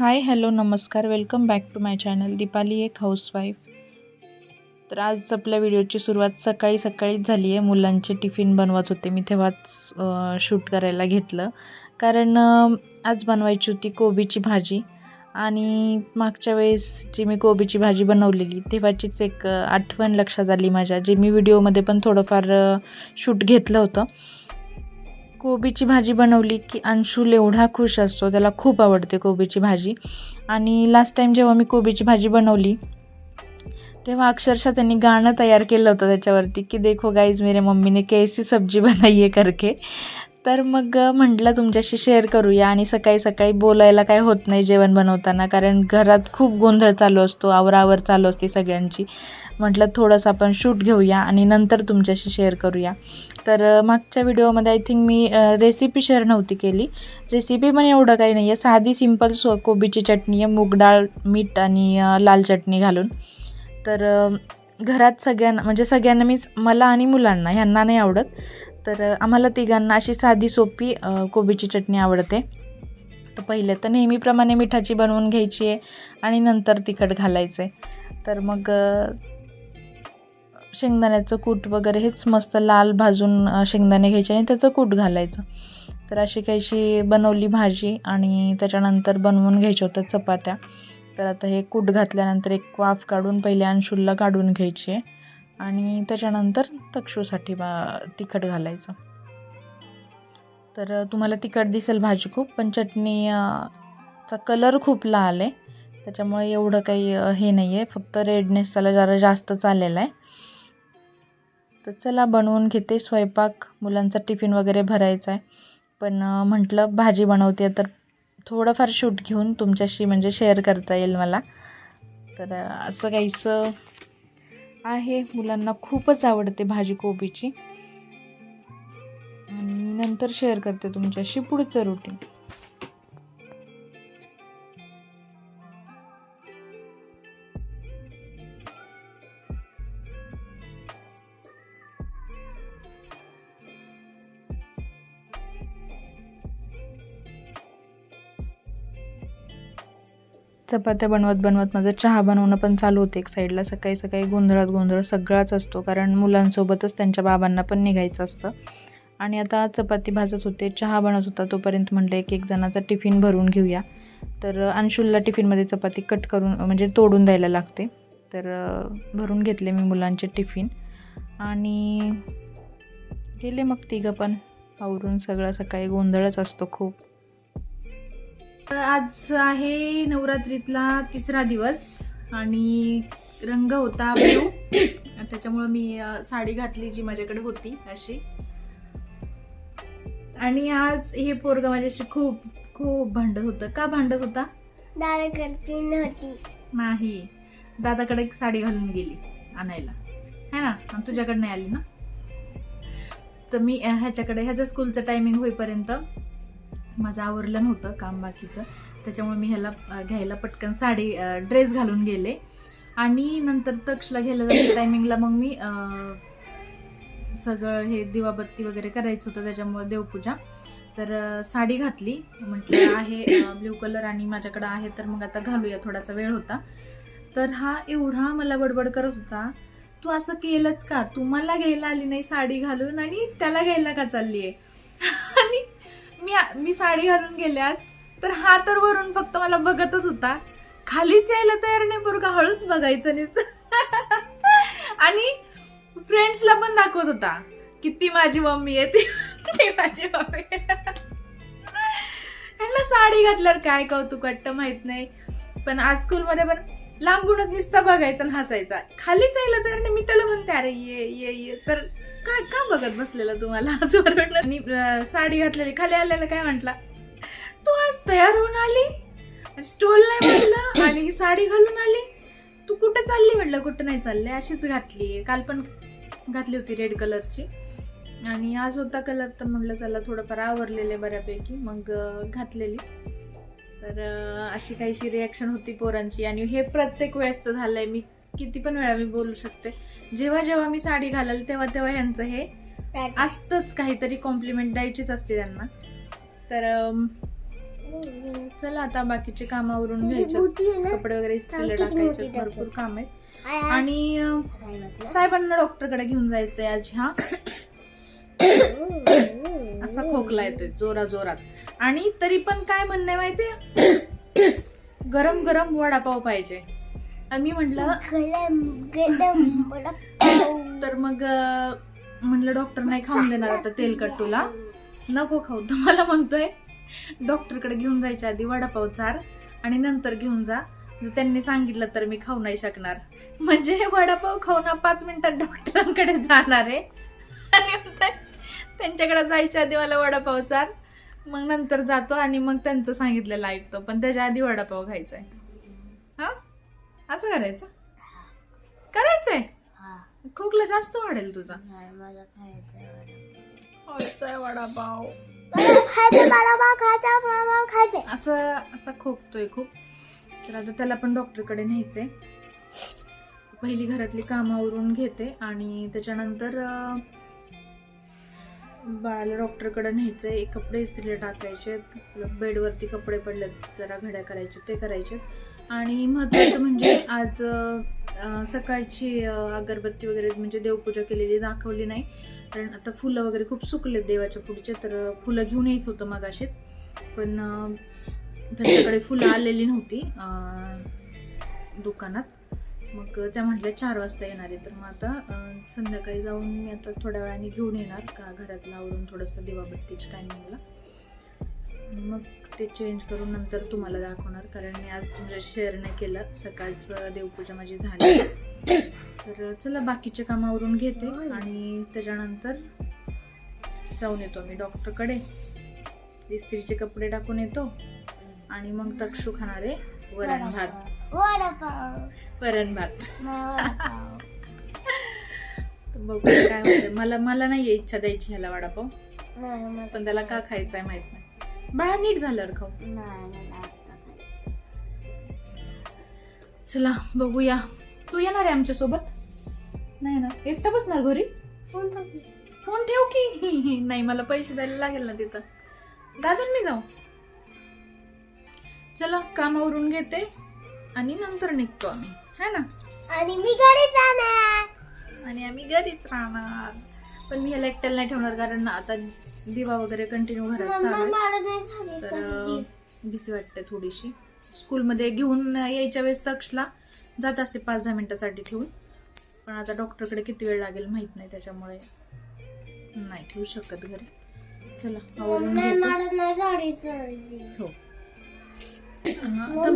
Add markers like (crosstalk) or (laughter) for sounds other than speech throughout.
हाय hello नमस्कार. Welcome back to my channel Deepali एक housewife. तर आज आपल्या व्हिडिओची सुरुवात सकाळी सकाळीच झाली आहे. मुलांचे टिफिन बनवत होते. मी तेव्हाच शूट करायला घेतलं. कारण आज बनवायची होती कोबीची भाजी. आणि मागच्या वेळेस जी मी कोबीची भाजी बनवलेली तेव्हाचीच एक आठवण लक्षात आली माझ्या जे मी व्हिडिओमध्ये पण थोडंफार शूट घेतलं होतं. कोबीची भाजी बनवली की अंशूल एवढा खुश असतो त्याला खूप आवडते कोबीची भाजी. आणि लास्ट टाईम जेव्हा मी कोबीची भाजी बनवली तेव्हा अक्षरशः त्यांनी गाणं तयार केलं होतं त्याच्यावरती की देखो गाईज मेरे मम्मीने कैसी सब्जी बनाई आहे करके. तर मग म्हटलं तुमच्याशी शेअर करूया आणि सकाळी सकाळी बोलायला काय होत नाही जेवण बनवताना कारण घरात खूप गोंधळ चालू असतो आवरावर चालू असते सगळ्यांची. म्हटलं थोडंसं आपण शूट घेऊया आणि नंतर तुमच्याशी शेअर करूया. तर मागच्या व्हिडिओमध्ये आय थिंक मी रेसिपी शेअर नव्हती केली. रेसिपी पण एवढं काही नाही आहे साधी सिंपल सो कोबीची चटणी आहे मूग डाळ मीठ आणि लाल चटणी घालून. तर घरात सगळ्यांना म्हणजे सगळ्यांना मीच मला आणि मुलांना ह्यांना नाही आवडत. तर आम्हाला तिघांना अशी साधी सोपी कोबीची चटणी आवडते. तर पहिले तर नेहमीप्रमाणे मिठाची बनवून घ्यायची आहे आणि नंतर तिखट घालायचं आहे तर मग शेंगदाण्याचं कूट वगैरे हेच मस्त लाल भाजून शेंगदाणे घ्यायचे आणि त्याचं कूट घालायचं. तर अशी काहीशी बनवली भाजी आणि त्याच्यानंतर बनवून घ्यायच्या होत्या चपात्या. तर आता हे कूट घातल्यानंतर एक वाफ काढून पहिले अंशुलला काढून घ्यायची आहे आणि त्याच्यानंतर तक्षूसाठी बा तिखट घालायचं. तर तुम्हाला तिखट दिसेल भाजी खूप पण चटणी चा कलर खूप लाल आहे. त्याच्यामुळे एवढं काही हे नाही आहे. फक्त रेडनेस त्याला जरा जास्त चाललेला आहे. तर चला बनवून घेते. स्वयंपाक मुलांचा टिफिन वगैरे भरायचा आहे. पण म्हटलं भाजी बनवते तर थोडंफार शूट घेऊन तुमच्याशी म्हणजे शेअर करता येईल मला. तर असं काहीचं आहे. मुलांना खूपच आवडते भाजी कोबीची. आणि नंतर शेअर करते तुमच्याशी पुढचं रुटीन चपात्या बनवत बनवत माझं चहा बनवणं पण चालू होते एक साईडला सकाळी सकाळी गोंधळात गोंधळ सगळाच असतो कारण मुलांसोबतच त्यांच्या बाबांना पण निघायचं असतं. आणि आता चपाती भाजत होते चहा बनत होता तोपर्यंत म्हटलं एक एक जणाचा टिफिन भरून घेऊया. तर अंशुलला टिफिनमध्ये चपाती कट करून म्हणजे तोडून द्यायला लागते. तर भरून घेतले मी मुलांचे टिफिन. आणि गेले मग तिघं पण. आवरून सगळं सकाळी गोंधळच असतो खूप. आज आहे नवरात्रीतला तिसरा दिवस आणि रंग होता ब्ल्यू त्याच्यामुळं मी साडी घातली जी माझ्याकडे होती अशी. आणि आज हे पोरग माझ्याशी खूप खूप भांडत होतं. का भांडत होता? नव्हती. नाही. दादाकडे एक साडी घालून गेली आणायला. है ना? आणि तुझ्याकडे नाही आली ना? तर मी ह्याच्याकडे ह्याचं स्कूलचं टायमिंग होईपर्यंत माझं आवरलं नव्हतं काम बाकीचं. त्याच्यामुळे मी ह्याला घ्यायला पटकन साडी ड्रेस घालून गेले. आणि नंतर तक्षला घ्यायला जायच्या टायमिंगला (coughs) मग मी सगळं हे दिवाबत्ती वगैरे करायचं होतं त्याच्यामुळे देवपूजा. तर साडी घातली. म्हटलं आहे ब्ल्यू कलर आणि माझ्याकडे आहे तर मग आता घालूया थोडासा वेळ होता. तर हा एवढा मला बडबड करत होता. तू असं केलंच का? तू मला घ्यायला आली नाही साडी घालून आणि त्याला घ्यायला का चालली आहे (laughs) आणि मी मी साडी घालून गेल्यास तर हा तर वरून फक्त मला बघतच होता. खालीच यायला तयार नाही बरं का हळूच बघायचं नसतं. आणि फ्रेंड्सला पण दाखवत होता किती माझी मम्मी आहे ती माझी मम्मी आहे. ह्यांना साडी घातल्यावर काय कौतुक वाटतं माहीत नाही. पण आज स्कूलमध्ये पण लांबूनच नुसता बघायचा आणि हसायचा. खालीच यायला तयार नाही मी त्याला म्हणते अरे ये ये ये. तर काय का बघत बसलेला तुम्हाला? असं वाटलं. आणि साडी घातलेली. खाली आलेला काय म्हटला? तू आज तयार होऊन आली? स्टोल नाही म्हटलं आणि साडी घालून आली? तू कुठे चालली? म्हटलं कुठं नाही चालली. अशीच घातली काल पण घातली होती रेड कलरची आणि आज होता कलर तर म्हटलं चला थोडंफार आवरलेले बऱ्यापैकी. मग घातलेली. तर अशी काहीशी रिॲक्शन होती पोरांची. आणि हे प्रत्येक वेळेसचं झालंय. मी किती पण वेळा मी बोलू शकते. जेव्हा जेव्हा मी साडी घालेल तेव्हा तेव्हा ह्यांचं हे असतंच काहीतरी कॉम्प्लिमेंट द्यायचीच असते त्यांना. तर चला आता बाकीचे कामावरून घ्यायचे. कपडे वगैरे इस्त्रीला टाकायचे भरपूर काम आहेत. आणि? साहेबांना डॉक्टरकडे घेऊन जायचंय आज ह्या असा खोकला येतोय जोरा जोरात. आणि तरी पण काय म्हणणं माहितीये? गरम गरम वडापाव पाहिजे. आणि मी म्हटलं. तर मग अं, म्हणलं डॉक्टर नाही खाऊन देणार आता तेलकट तुला नको खाऊ. तर मला म्हणतोय डॉक्टरकडे घेऊन जायच्या आधी वडापाव चार आणि नंतर घेऊन जा. जर त्यांनी सांगितलं तर मी खाऊ नाही शकणार. म्हणजे वडापाव खाऊन पाच मिनिटात डॉक्टरांकडे जाणार आहे. आणि त्यांच्याकडे जायच्या आधी मला वडापाव चार मग नंतर जातो. आणि मग त्यांचं सांगितलेलं ऐकतो पण त्याच्या आधी वडापाव खायचा आहे हा? असं करायचं? करायचंय? हा, खोकला जास्त वाढेल तुझा. मला खायचंय वडापाव. असं असा खोकतोय खूप. तर आता त्याला पण डॉक्टरकडे न्यायचंय. पहिली घरातली कामावरून घेते आणि त्याच्यानंतर बाळाला डॉक्टरकडे न्यायचंय. कपडे इस्त्रीला टाकायचे बेडवरती कपडे पडलेत जरा घड्या करायचे ते करायचे आणि महत्त्वाचं म्हणजे आज सकाळची अगरबत्ती वगैरे म्हणजे देवपूजा केलेली दाखवली नाही. कारण आता फुलं वगैरे खूप सुकलेत देवाच्या पुढचे तर फुलं घेऊन यायचं होतं मगाशीच. पण त्यांच्याकडे फुलं आलेली नव्हती दुकानात. मग त्या म्हटल्या चार वाजता येणार आहे. तर मग आता संध्याकाळी जाऊन मी आता थोड्या वेळाने घेऊन येणार. का घरातला आवरून थोडंसं दिवाबत्तीच्या टायमिंगला मग ते चेंज करून नंतर तुम्हाला दाखवणार. कारण मी आज तुमच्या शेअर नाही केलं. सकाळचं देवपूजा माझी झाली. तर चला बाकीचे कामावरून घेते आणि त्याच्यानंतर जाऊन येतो मी डॉक्टरकडे इस्त्रीचे कपडे टाकून येतो. आणि मग तक्षू खाणार आहे वरण भात. वरण भात. (laughs) बघू काय होतंय. मला मला नाही इच्छा द्यायची ह्याला वडापाव. पण त्याला का खायचा आहे माहीत नाही. बाळा नीट झाल्यावर खाऊ नाही मला आता खायचं. चला बघूया. तू येणार आहे आमच्यासोबत? नाही ना? एकटा बसणार घरी? फोन ठेव की. (laughs) नाही मला पैसे द्यायला लागेल ना तिथं. दादून मी जाऊ. चला कामावरून घेते आणि नंतर निघतो आम्ही. है ना? आणि मी घरी जाणार. आणि आम्ही घरीच राहणार. पण मी ह्याला एकट्याला नाही ठेवणार कारण आता दिवा वगैरे कंटिन्यू घरात चालू तर भीती वाटते थोडीशी. स्कूलमध्ये घेऊन यायच्या वेळेस तक्षला जात असते पाच दहा मिनिटासाठी ठेवून. पण आता डॉक्टरकडे किती वेळ लागेल माहीत नाही त्याच्यामुळे नाही ठेवू शकत घरी. चला हो.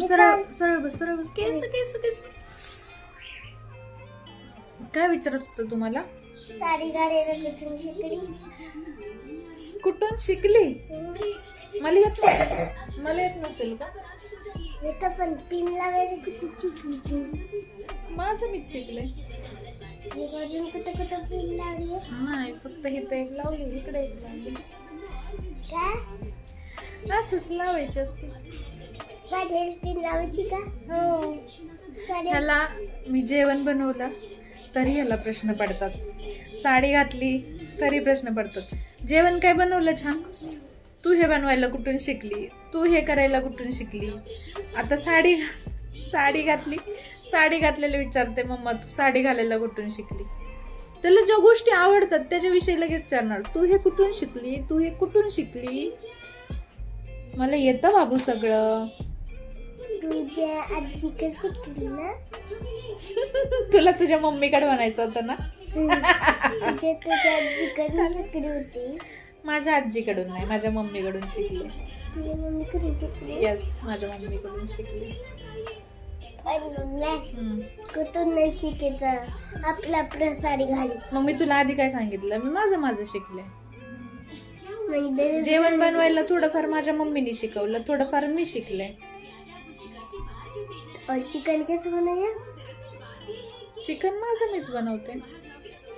सरळ बस सरळ बस. केस केस केस. काय विचारत होतं तुम्हाला? साडी घालायला कुठून शिकली? कुठून शिकली? मला येत नसेल. मला येत नसेल का? इथं पण पिन लावायला कुठून शिकली माझं मीच शिकले. मी अजून कुठं कुठं पिन लावली नाही फक्त इथं एक लावली इकडे एक लावली. काय असंच लावायची असते. साडीला पिन लावायची का? हो. साडी ह्याला मी जेवण बनवलं तरी ह्याला प्रश्न पडतात. साडी घातली तरी प्रश्न पडतात जेवण काय बनवलं छान? तू हे बनवायला कुठून शिकली? तू हे करायला कुठून शिकली? आता साडी साडी घातली. साडी घातलेलं विचारते मम्मा तू साडी घालायला कुठून शिकली? त्याला ज्या गोष्टी आवडतात त्याच्याविषयी लगेच विचारणार तू हे कुठून शिकली? तू हे कुठून शिकली? मला येतं बाबू सगळं. तुझ्या आजी शिकली ना. (laughs) तुला तुझ्या मम्मीकडे म्हणायचं होतं ना? होती. माझ्या आजीकडून नाही माझ्या मम्मीकडून शिकले. येस माझ्या मम्मीकडून शिकले. कुठून नाही शिकायचं? आपलं आपलं साडी घालायची मग मी तुला आधी काय सांगितलं? मी माझं माझं शिकले. जेवण बनवायला थोडंफार माझ्या मम्मीने शिकवलं थोडंफार मी शिकले. चिकन कसं बनवूया? चिकन माझं मीच बनवते.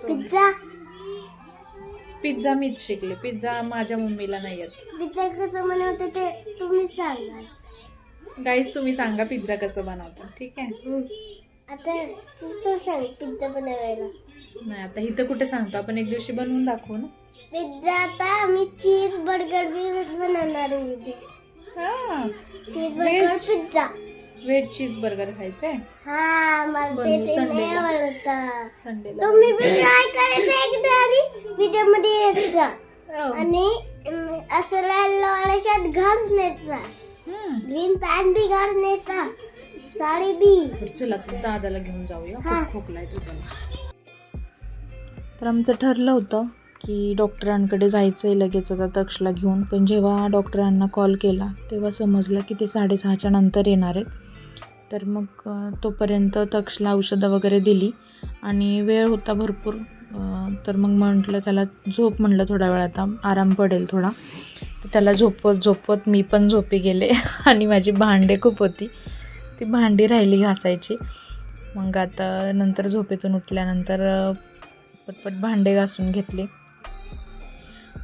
पिझ्झा. पिझ्झा मीच शिकले. पिझ्झा माझ्या मम्मीला नाही येत. पिझ्झा कसं बनवतं ते तुम्ही सांगा. गाईस तुम्ही सांगा पिझ्झा कसं बनवता. ठीक आहे? आता तू सांग पिझ्झा बनवायला. नाही आता इथं कुठे सांगतो. आपण एक दिवशी बनवून दाखवू ना. पिझ्झा आता आम्ही चीज बर्गर बी बनवणार आहे इथे. हा. Cheese burger Veg. Pizza. Veg cheese burger खायचंय? हा मला ते बनवू ते नाही Sunday ला. आवडत. संडेला तुम्ही पण ट्राय करायचं एकदा आणि व्हिडिओमध्ये यायचा हो. आणि अं, असं लाल शर्ट घालून यायचा हम्म. ग्रीन पॅन्ट बी घालून यायचा साडी बी. बरं, चला आता दादाला घेऊन जाऊया. हा. खूप खोकलाय तुझ्याला तर आमचं ठरलं होतं की डॉक्टरांकडे जायचं आहे लगेच आता तक्षला घेऊन. पण जेव्हा डॉक्टरांना कॉल केला तेव्हा समजलं की ते साडेसहाच्या नंतर येणार आहेत. तर मग तोपर्यंत तक्षला औषधं वगैरे दिली आणि वेळ होता भरपूर. तर मग म्हटलं त्याला झोप म्हटलं थोडा वेळ आता आराम पडेल थोडा. तर त्याला झोपवत झोपवत मी पण झोपी गेले (laughs) आणि माझी भांडे खूप होती. ती भांडी राहिली घासायची. मग आता नंतर झोपेतून उठल्यानंतर पटपट भांडे घासून घेतले.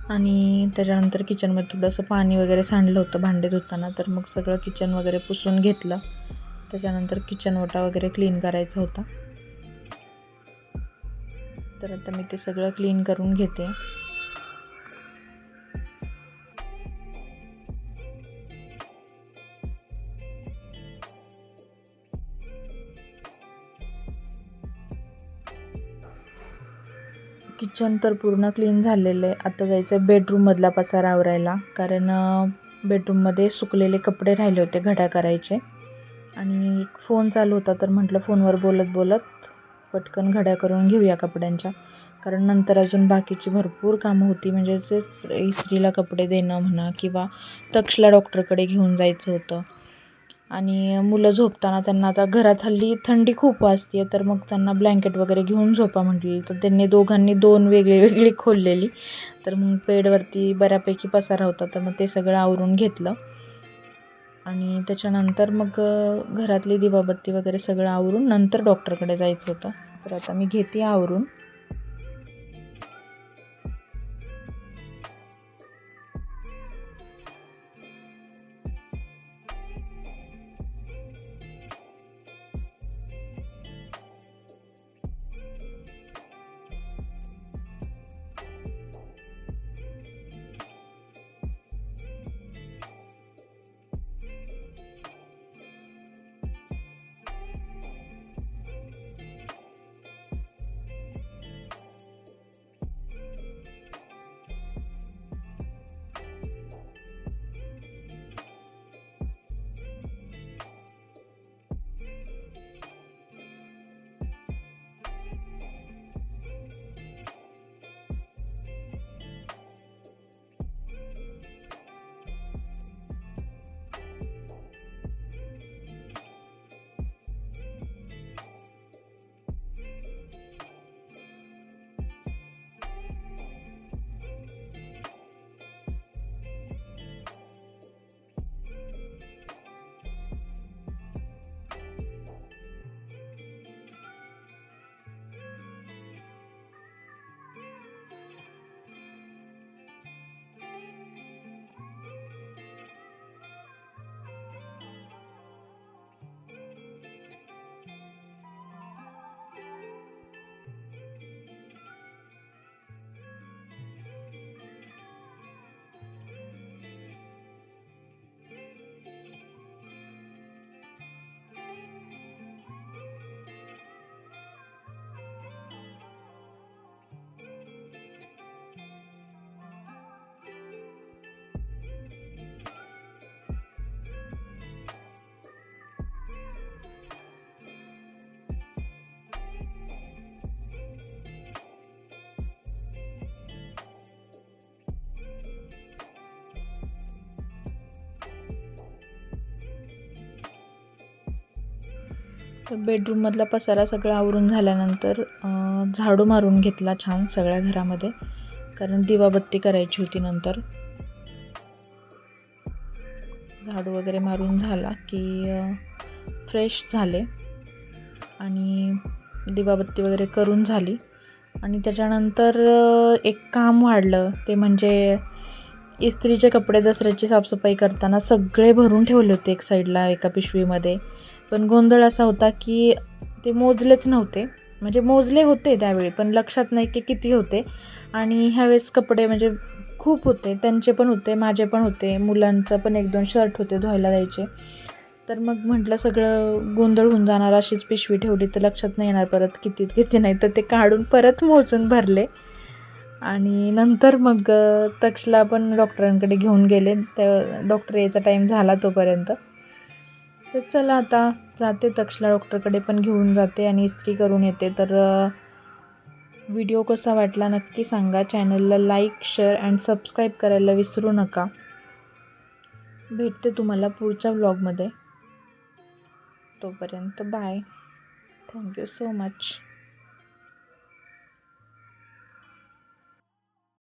आणि त्याच्यानंतर किचनमध्ये थोडंसं पाणी वगैरे सांडलं होतं भांडे धुताना. तर मग सगळं किचन वगैरे पुसून घेतलं. त्याच्यानंतर किचन ओटा वगैरे क्लीन करायचा होता. तर आता मी ते सगळं क्लीन करून घेते. किचन तर पूर्ण क्लीन झालेलं आहे. आता जायचं आहे बेडरूममधला पसारा आवरायला. कारण बेडरूममध्ये सुकलेले कपडे राहिले होते घड्या करायचे. आणि एक फोन चालू होता तर म्हटलं फोनवर बोलत बोलत पटकन घड्या करून घेऊया कपड्यांच्या. कारण नंतर अजून बाकीची भरपूर कामं होती. म्हणजे जे इस्त्रीला कपडे देणं म्हणा किंवा तक्षला डॉक्टरकडे घेऊन जायचं होतं. आणि मुलं झोपताना त्यांना आता घरात हल्ली थंडी खूप वाजते तर मग त्यांना ब्लँकेट वगैरे घेऊन झोपा म्हटली. तर त्यांनी दोघांनी दोन वेगळी वेगळी खोललेली. तर मग बेडवरती बऱ्यापैकी पसारा होता तर मग ते सगळं आवरून घेतलं. आणि त्याच्यानंतर मग घरातली दिवाबत्ती वगैरे सगळं आवरून नंतर डॉक्टरकडे जायचं होतं. तर आता मी घेते आवरून. तर बेडरूममधला पसारा सगळा आवरून झाल्यानंतर झाडू मारून घेतला छान सगळ्या घरामध्ये कारण दिवाबत्ती करायची होती नंतर. झाडू वगैरे मारून झाला की फ्रेश झाले आणि दिवाबत्ती वगैरे करून झाली. आणि त्याच्यानंतर एक काम वाढलं ते म्हणजे इस्त्रीचे कपडे दसऱ्याची साफसफाई करताना सगळे भरून ठेवले होते एक साईडला एका पिशवीमध्ये. पण गोंधळ असा होता की ते मोजलेच नव्हते. म्हणजे मोजले होते त्यावेळी पण लक्षात नाही की किती होते. आणि ह्यावेळेस कपडे म्हणजे खूप होते. त्यांचे पण होते माझे पण होते. मुलांचं पण एक दोन शर्ट होते धुवायला द्यायचे तर मग म्हटलं सगळं गोंधळ होऊन जाणार अशीच पिशवी ठेवली तर लक्षात नाही येणार परत किती किती नाही तर ते काढून परत मोजून भरले. आणि नंतर मग तक्षला पण डॉक्टरांकडे घेऊन गेले. तर डॉक्टर यायचा टाईम झाला तोपर्यंत. तर चला आता जाते तक्षला डॉक्टरकडे पण घेऊन जाते आणि इस्त्री करून येते. तर व्हिडिओ कसा वाटला नक्की सांगा. चॅनलला लाईक शेअर अँड सबस्क्राईब करायला विसरू नका. भेटते तुम्हाला पुढच्या व्लॉगमध्ये. तोपर्यंत बाय. Thank you so much.